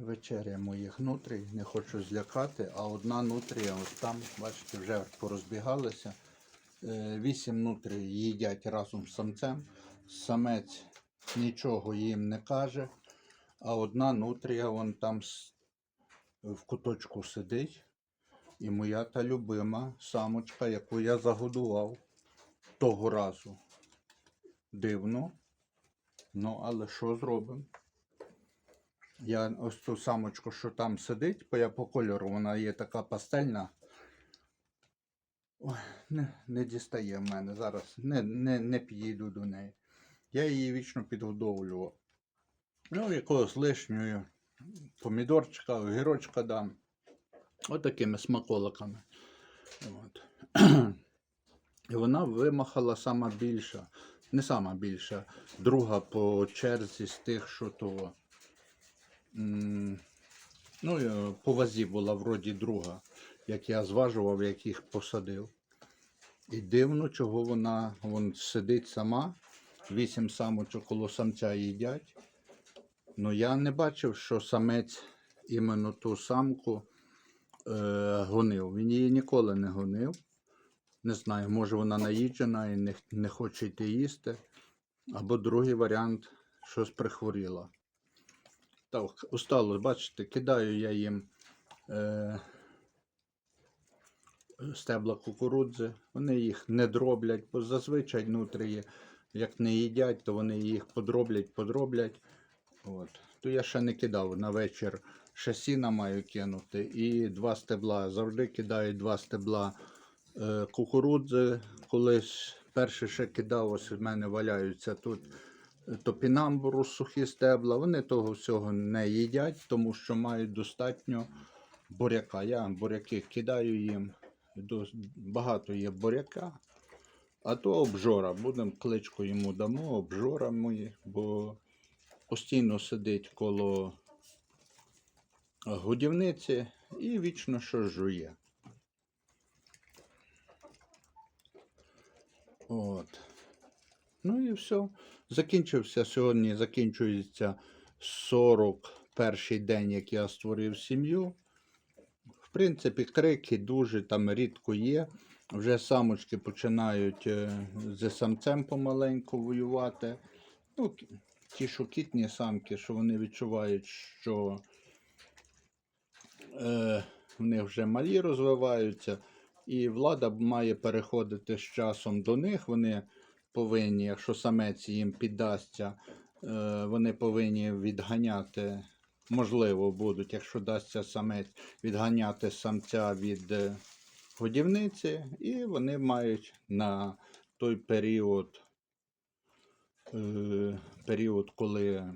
Вечеря моїх нутрій, не хочу злякати, а одна нутрія, ось там, бачите, вже порозбігалися. Е, Вісім нутрій їдять разом з самцем. Самець нічого їм не каже, а одна нутрія вон там в куточку сидить. І моя та любима самочка, яку я загодував того разу. Дивно. Ну, але що зробимо? Я ось цю самочку, що там сидить, бо я по кольору, вона є така пастельна. Ой, не, не дістає в мене зараз. Не, не, не підійду до неї. Я її вічно підгодовлював. Ну, якогось лишньої помідорчика, огірочка дам. Отакими смаколиками. От. І вона вимахала сама більша. Не сама більша, друга по черзі з тих, що того. Ну, по вазі була вроді друга, як я зважував, як їх посадив. І дивно, чого вона вон, сидить сама, вісім самочок коло самця їдять. Ну я не бачив, що самець іменно ту самку е, гонив. Він її ніколи не гонив. Не знаю, може вона наїджена і не, не хоче йти їсти. Або другий варіант щось прихворіла. Так, устало, бачите, кидаю я їм е, стебла кукурудзи. Вони їх не дроблять, бо зазвичай нутрії, як не їдять, то вони їх подроблять, подроблять. От. То я ще не кидав на вечір. Ще сіна маю кинути. І два стебла. Завжди кидаю два стебла е, кукурудзи. Колись перше ще кидав, ось в мене валяються тут топінамбуру, сухі стебла. Вони того всього не їдять, тому що мають достатньо буряка. Я буряки кидаю їм. Багато є буряка. А то обжора. Будемо кличку йому дамо, обжора мої, бо постійно сидить коло годівниці і вічно що жує. От. Ну і все. Закінчився сьогодні, закінчується 41 день, як я створив сім'ю. В принципі, крики дуже там рідко є. Вже самочки починають е, з самцем помаленьку воювати. Ну, ті, що кітні самки, що вони відчувають, що е, в них вже малі розвиваються, і влада має переходити з часом до них. Вони повинні, якщо самець їм піддасться, е, вони повинні відганяти, можливо, будуть, якщо дасться самець, відганяти самця від е, годівниці, і вони мають на той період, е, період, коли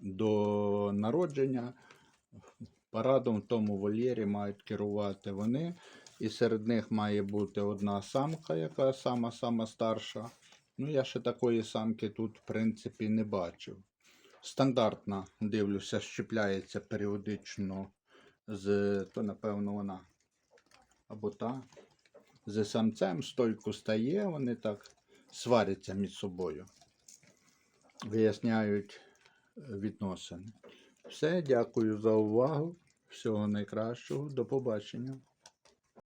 до народження парадом в тому вольєрі мають керувати вони. І серед них має бути одна самка, яка сама сама старша. Ну, я ще такої самки тут, в принципі, не бачив. Стандартна, дивлюся, щепляється періодично з, то, напевно, вона або та. З самцем стойку стає, вони так сваряться між собою. Виясняють е, відносини. Все, дякую за увагу. Всього найкращого. До побачення.